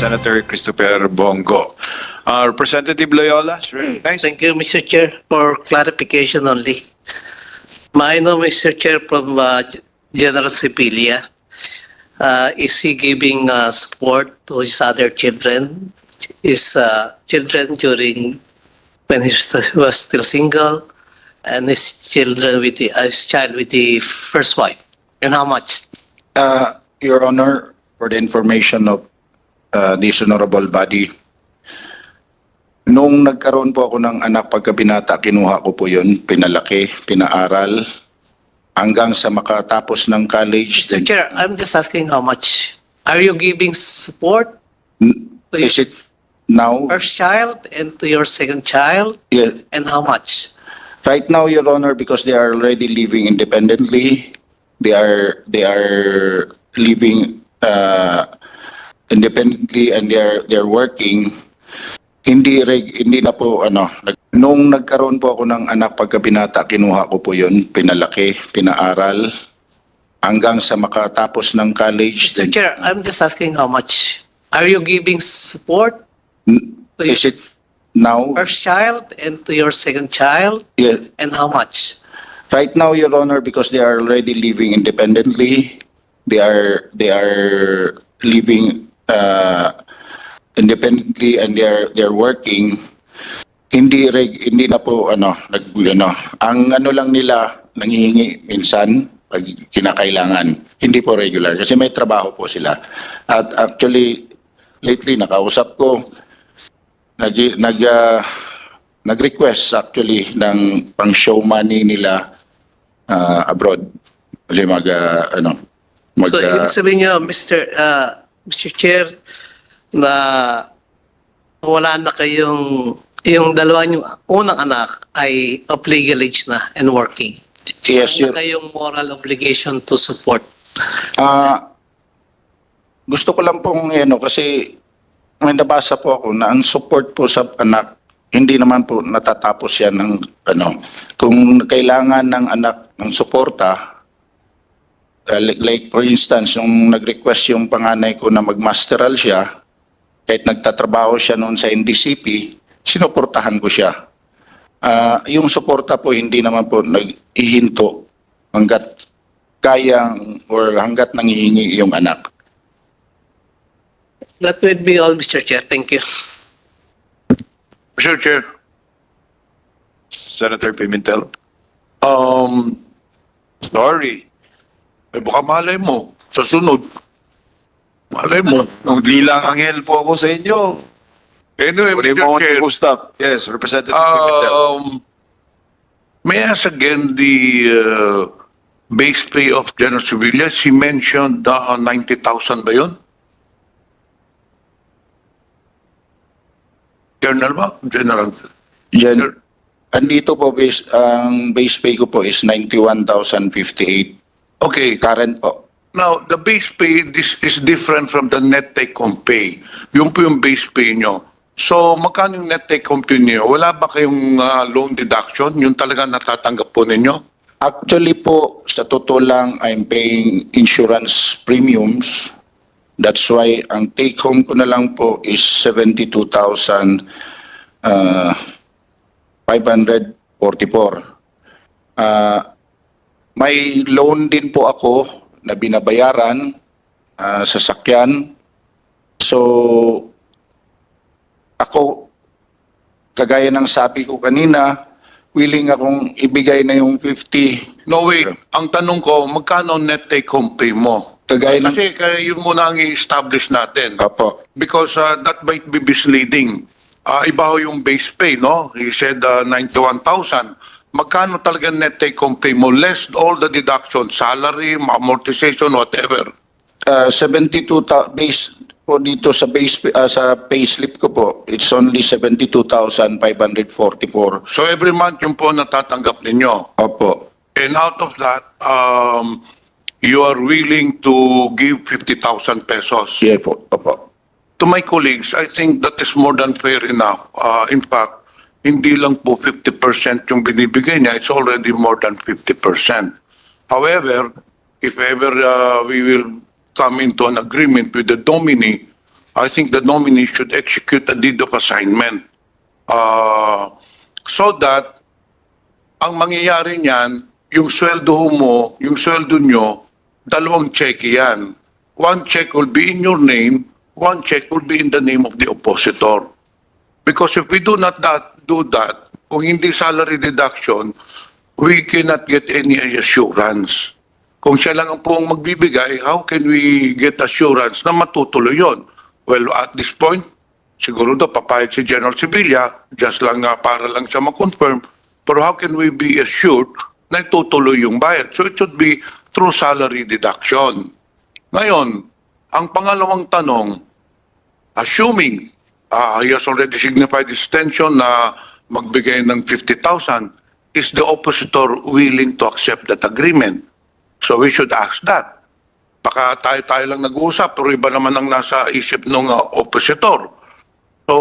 Senator Christopher Bongo. Uh, Representative Loyola, sure. Nice. Thank you, Mr. Chair, for clarification only. My I know, Mr. Chair, from uh, General Sibilia, uh, is he giving uh, support to his other children, his uh, children during when he was still single, and his children with the, uh, his child with the first wife, and how much? Uh, Your Honor, for the information of uh, this honorable body, nung nagkaroon po ako ng anak pagka binata, kinuha ko po yun, pinalaki, pinaaral, hanggang sa makatapos ng college. Mr. then- Chair, I'm just asking how much. Are you giving support N- Is it now? first child and to your second child, Yeah, and how much? Right now, Your Honor, because they are already living independently, they are they are living uh, independently and they are they are working. Hindi reg, hindi na po ano nag- nung nagkaroon po ako ng anak pagka binata, kinuha ko po 'yun, pinalaki, pinaaral hanggang sa makatapos ng college. Mr. then- Chair, I'm just asking how much. Are you giving support to your Is it now? first child and to your second child, Yeah, and how much? Right now, Your Honor, because they are already living independently, they are they are living uh, independently and they are they are working. Hindi reg, hindi na po ano nag ano ang ano lang nila nangihingi minsan pag kinakailangan hindi po regular kasi may trabaho po sila at actually lately nakausap ko nag nag ah, nag-request actually ng pang show money nila ah, abroad kasi mag ah, ano mag So, ah, ibig sabihin niyo, Mr. Uh, Mr. Chair, na wala na kayong, yung dalawa niyo, unang anak ay of legal age na and working. yes Wala your kayong moral obligation to support. Ah, gusto ko lang pong ano kasi may nabasa po ako na ang support po sa anak hindi naman po natatapos yan ng ano kung kailangan ng anak ng suporta uh, like, like for instance yung nag-request yung panganay ko na magmasteral siya kahit nagtatrabaho siya noon sa NDCP sinuportahan ko siya Ah, yung suporta po hindi naman po nag-ihinto hanggat kayang or hanggat nangihingi yung anak. That would be all, Mr. Chair. Thank you. Mr. Chair, Senator Pimentel. um, sorry. Eh baka malay mo, sa sunod. Malay mo. Nung bilang anghel po ako sa inyo. Anyway, Mr. Chair, stop. Yes, Representative Pimentel. um, may I ask again the uh, base pay of General Civilians? He mentioned uh, 90,000 ba yun? Colonel ba? General. Yan, andito po base, ang base pay ko po is 91,058 Okay, current po. Now, the base pay this is different from the net take home pay. Yung po yung base pay nyo. So, magkano yung net take home pay nyo? Wala ba kayong ah, loan deduction? Yung talaga natatanggap po ninyo? Actually po, sa totoo lang, I'm paying insurance premiums. That's why ang take home ko na lang po is 72,544. Ah, may loan din po ako na binabayaran ah, sa sakyan. So, ako, kagaya ng sabi ko kanina, willing akong ibigay na yung 50 No, wait. Ang tanong ko, magkano net take home pay mo? Kagaya ng... Kasi kaya yun muna ang i-establish natin. Apo. Because uh, that might be misleading. Ah, iba ho yung base pay, no? He said uh, 91,000. Magkano talaga net take home pay mo? Less all the deductions, salary, amortization, whatever. Uh, 72 ta- base po dito sa base uh, sa payslip ko po. It's only 72,544. So every month yung po natatanggap ninyo. Opo. And out of that, um, you are willing to give 50,000 pesos. Yeah po. Opo. To my colleagues, I think that is more than fair enough. Uh, in fact, hindi lang po 50% yung binibigay niya, it's already more than 50%. However, if ever uh, we will come into an agreement with the dominee, I think the nominee should execute a deed of assignment. Uh, so that ang mangyayari niyan, yung sweldo mo, yung sweldo nyo, dalawang check yan. One check will be in your name, one check will be in the name of the oppositor. Because if we do not that, do that, kung hindi salary deduction, we cannot get any assurance. Kung siya lang ang po ang magbibigay, how can we get assurance na matutuloy yon? Well, at this point, siguro daw papayag si General Sibilia, just lang nga para lang siya makonfirm, pero how can we be assured na itutuloy yung bayad? So it should be through salary deduction. Ngayon, ang pangalawang tanong, assuming uh, he has already signified his intention na magbigay ng 50,000, is the oppositor willing to accept that agreement? So we should ask that. Baka tayo-tayo lang nag-uusap, pero iba naman ang nasa isip ng uh, oppositor. So,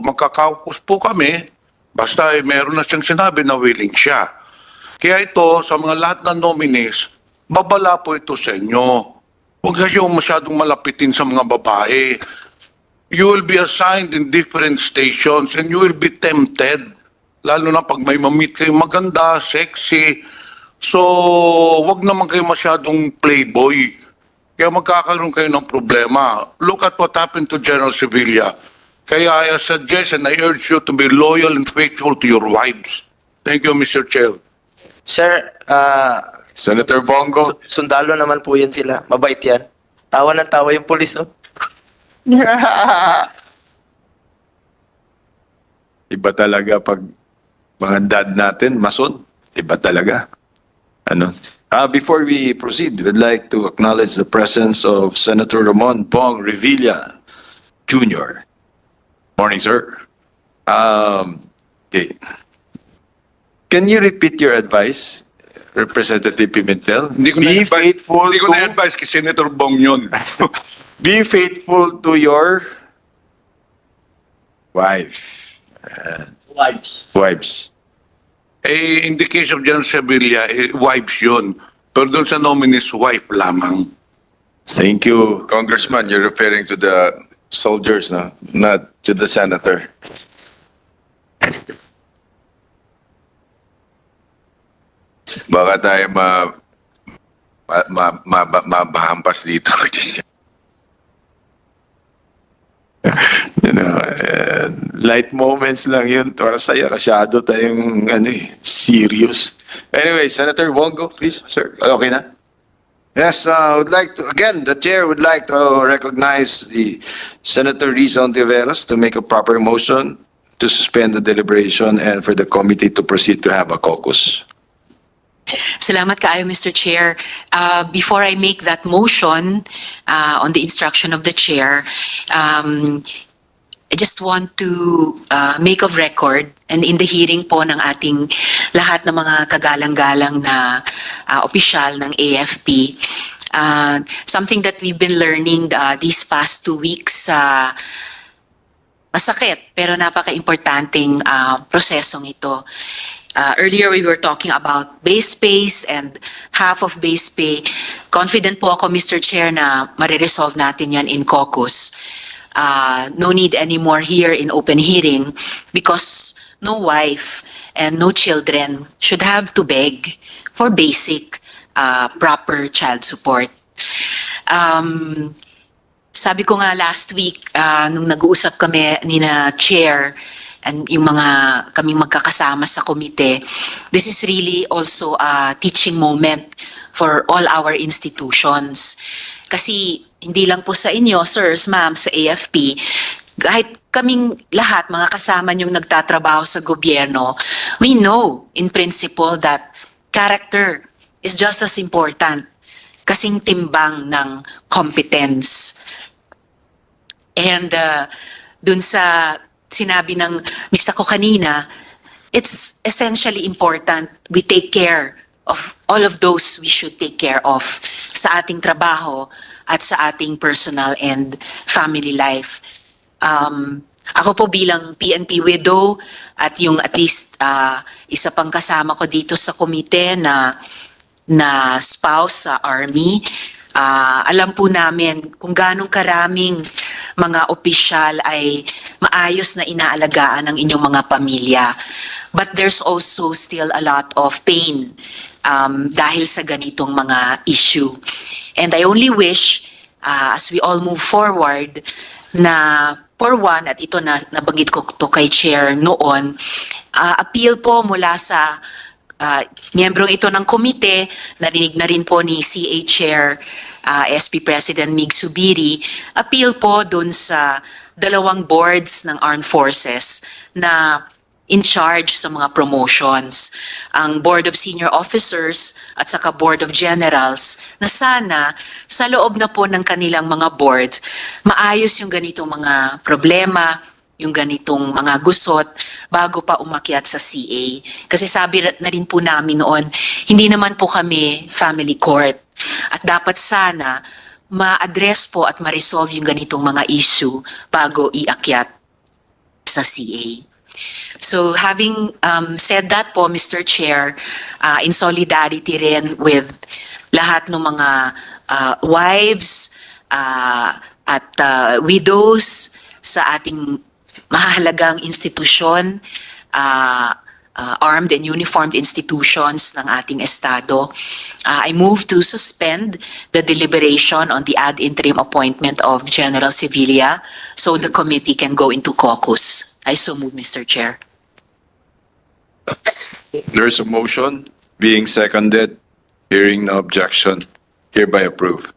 magkakaupos po kami, basta eh, meron na siyang sinabi na willing siya. Kaya ito, sa mga lahat ng nominees, babala po ito sa inyo. Huwag kayong masyadong malapitin sa mga babae. You will be assigned in different stations and you will be tempted. Lalo na pag may mamit kayo maganda, sexy. So, wag naman kayo masyadong playboy. Kaya magkakaroon kayo ng problema. Look at what happened to General Sevilla. Kaya I suggest and I urge you to be loyal and faithful to your wives. Thank you, Mr. Chair. Sir, ah, Senator Bongo. sundalo naman po yan sila. Mabait yan. Tawa ng tawa yung pulis, oh. Iba talaga pag mga dad natin, mason. Iba talaga. Ano? Uh, before we proceed, we'd like to acknowledge the presence of Senator Ramon Bong Revilla Jr. Morning, sir. Um, okay. Can you repeat your advice, Representative Pimentel? Hindi ko Be na-advise- faithful Hindi ko to- na-advise kay Senator Bong yun. Be faithful to your wife. Wives. Wives. eh, in the case of General Sevilla, eh, wives yun. Pero doon sa nominees, wife lamang. Thank you. Congressman, you're referring to the soldiers, no? Not to the senator. Baka tayo ma, ma, ma, ma, mabahampas dito. You know, uh, light moments lang yun. Para sa'yo, masyado tayong ano, eh, serious. Anyway, Senator Wongo, please, sir. Okay na? Yes, uh, I would like to, again, the chair would like to recognize the Senator Risa Ontiveros to make a proper motion to suspend the deliberation and for the committee to proceed to have a caucus. Salamat kaayo, Mr. Chair. Uh, Before I make that motion uh, on the instruction of the chair, um, I just want to uh, make of record and in the hearing po ng ating lahat ng mga kagalang-galang na uh, opisyal ng AFP, uh, something that we've been learning uh, these past two weeks uh, masakit pero napaka-importanting uh, prosesong ito. Uh, earlier, we were talking about base space and half of base pay. Confident po ako, Mr. Chair, na mariresolve natin yan in caucus. Uh, no need anymore here in open hearing because no wife and no children should have to beg for basic, uh, proper child support. Um, sabi ko nga last week, ah, nung nag-uusap kami ni na chair and yung mga kaming magkakasama sa komite, this is really also a teaching moment for all our institutions. Kasi hindi lang po sa inyo, sirs, ma'am, sa AFP, kahit kaming lahat, mga kasama niyong nagtatrabaho sa gobyerno, we know in principle that character is just as important kasing timbang ng competence. And uh, dun sa sinabi ng Mr. ko kanina, it's essentially important we take care of all of those we should take care of sa ating trabaho at sa ating personal and family life. Um, ako po bilang PNP widow at yung at least uh, isa pang kasama ko dito sa komite na na spouse sa army, ah, alam po namin kung ganong karaming mga opisyal ay maayos na inaalagaan ng inyong mga pamilya. But there's also still a lot of pain um, dahil sa ganitong mga issue. And I only wish, uh, as we all move forward, na for one, at ito na nabanggit ko to kay Chair noon, uh, appeal po mula sa uh, miyembrong ito ng komite, narinig na rin po ni CA Chair uh, SP President Mig Subiri, appeal po dun sa dalawang boards ng armed forces na in charge sa mga promotions, ang Board of Senior Officers at saka Board of Generals, na sana sa loob na po ng kanilang mga board, maayos yung ganitong mga problema, yung ganitong mga gusot bago pa umakyat sa CA. Kasi sabi na rin po namin noon, hindi naman po kami family court. At dapat sana ma-address po at ma-resolve yung ganitong mga issue bago iakyat sa CA. So having um, said that po, Mr. Chair, uh, in solidarity rin with lahat ng mga uh, wives uh, at uh, widows sa ating mahalagang institusyon, uh, uh, armed and uniformed institutions ng ating Estado, uh, I move to suspend the deliberation on the ad interim appointment of General Sevilla so the committee can go into caucus. I so move, Mr. Chair. There's a motion being seconded, hearing no objection, hereby approved.